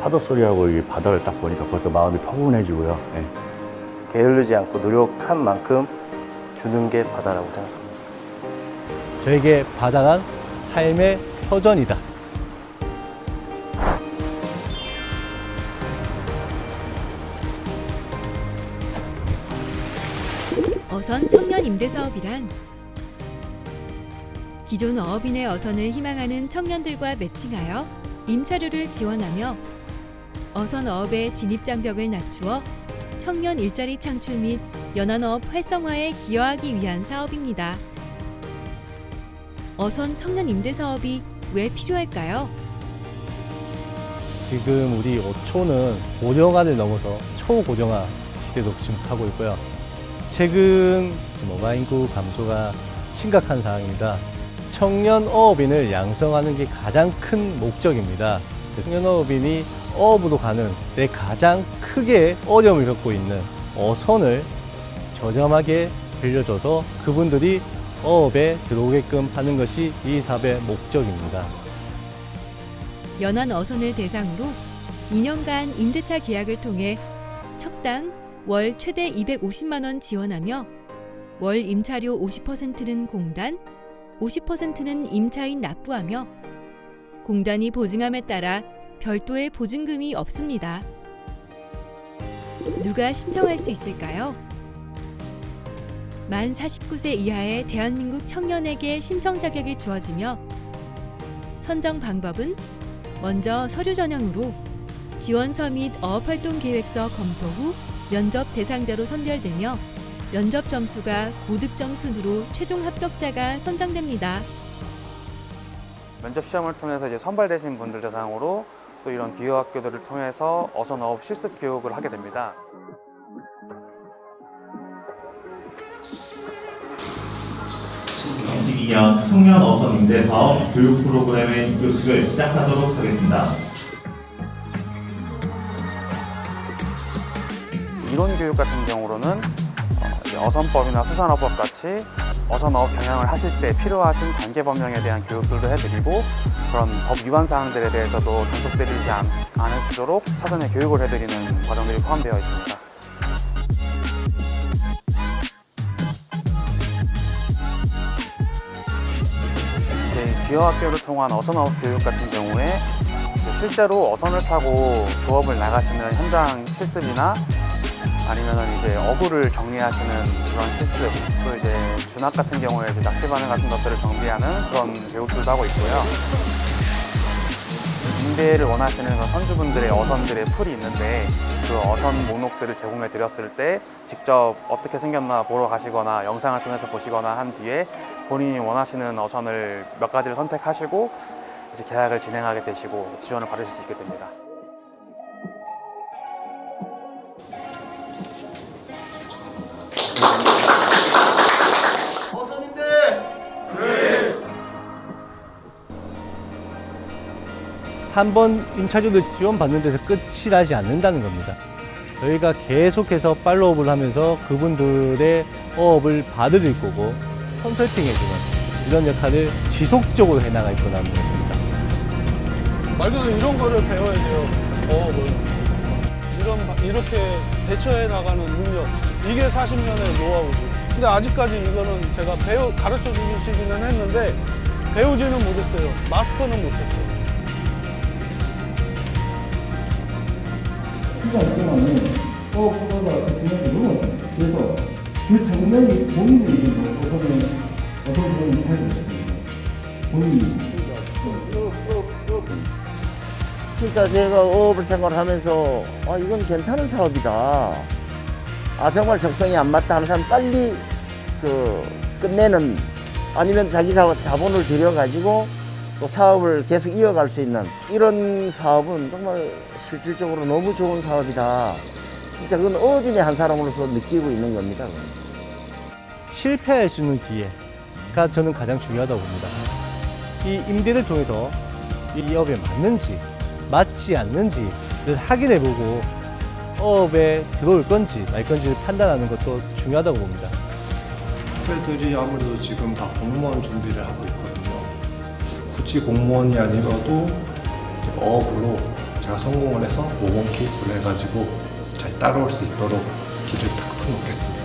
파도 소리하고 이 바다를 딱 보니까 벌써 마음이 포근해지고요. 예. 게을르지 않고 노력한 만큼 주는 게 바다라고 생각합니다. 저에게 바다란 삶의 터전이다. 어선 청년 임대 사업이란 기존 어업인의 어선을 희망하는 청년들과 매칭하여 임차료를 지원하며 어선 어업의 진입 장벽을 낮추어 청년 일자리 창출 및 연안어업 활성화에 기여하기 위한 사업입니다. 어선 청년 임대 사업이 왜 필요할까요? 지금 우리 어초는 고령화를 넘어서 초고령화 시대로 진입하고 있고요. 최근 어가 인구 감소가 심각한 상황입니다. 청년 어업인을 양성하는 게 가장 큰 목적입니다. 청년 어업인이 어업으로 가는 데 가장 크게 어려움을 겪고 있는 어선을 저렴하게 빌려줘서 그분들이 어업에 들어오게끔 하는 것이 이 사업의 목적입니다. 연안 어선을 대상으로 2년간 임대차 계약을 통해 척당 월 최대 250만 원 지원하며 월 임차료 50%는 공단, 50%는 임차인 납부하며 공단이 보증함에 따라 별도의 보증금이 없습니다. 누가 신청할 수 있을까요? 만 49세 이하의 대한민국 청년에게 신청 자격이 주어지며 선정 방법은 먼저 서류 전형으로 지원서 및 어업 활동 계획서 검토 후 면접 대상자로 선별되며 면접 점수가 고득점 순으로 최종 합격자가 선정됩니다. 면접 시험을 통해서 이제 선발되신 분들 대상으로 또 이런 기여 학교들을 통해서 어선 어업 실습 교육을 하게 됩니다. 이년 청년 어선 임대 사업 교육 프로그램의 교육을 시작하도록 하겠습니다. 이론 교육 같은 경우로는 어, 어선법이나 수산어법 같이 어선어업 경영을 하실 때 필요하신 관계 법령에 대한 교육들도 해드리고 그런 법 위반 사항들에 대해서도 단속되지 않, 않으시도록 사전에 교육을 해드리는 과정들이 포함되어 있습니다. 이제 기여학교를 통한 어선어업 교육 같은 경우에 실제로 어선을 타고 조업을 나가시는 현장 실습이나 아니면은 이제 어구를 정리하시는 그런 실습, 또 이제 준학 같은 경우에 이제 낚시바늘 같은 것들을 정비하는 그런 교육들도 하고 있고요. 임대를 원하시는 그런 선주분들의 어선들의 풀이 있는데 그 어선 목록들을 제공해 드렸을 때 직접 어떻게 생겼나 보러 가시거나 영상을 통해서 보시거나 한 뒤에 본인이 원하시는 어선을 몇 가지를 선택하시고 이제 계약을 진행하게 되시고 지원을 받으실 수 있게 됩니다. 한 번 임차료를 지원받는 데서 끝이 나지 않는다는 겁니다. 저희가 계속해서 팔로우업을 하면서 그분들의 어업을 봐드릴 거고 컨설팅해주는 이런 역할을 지속적으로 해나갈 거라는 것입니다. 말 그대로 이런 거를 배워야 돼요. 어업은. 이런, 바- 이렇게 대처해 나가는 능력. 이게 40년의 노하우지. 근데 아직까지 이거는 제가 배우, 가르쳐 주시기는 했는데 배우지는 못했어요. 마스터는 못했어요. 피가 있지만은 어 그거가 중요한 너무 그래서 그 장면이 본인이 있는 거 어떤 분이 살고 있습니다. 본인이 그러니까 제가 어업을 생활하면서 아 이건 괜찮은 사업이다. 아 정말 적성이 안 맞다 하는 사람 빨리 그 끝내는 아니면 자기 자, 자본을 들여 가지고 또 사업을 계속 이어갈 수 있는 이런 사업은 정말 실질적으로 너무 좋은 사업이다. 진짜 그건 어업인의 한 사람으로서 느끼고 있는 겁니다. 실패할 수 있는 기회가 저는 가장 중요하다고 봅니다. 이 임대를 통해서 이 업에 맞는지 맞지 않는지를 확인해보고 어업에 들어올 건지 말 건지를 판단하는 것도 중요하다고 봅니다. 학생들이 아무래도 지금 다 공무원 준비를 하고 있거든요. 굳이 공무원이 아니라도 이제 어업으로 제가 성공을 해서 모범 케이스를 해가지고 잘 따라올 수 있도록 길을 딱 풀어놓겠습니다.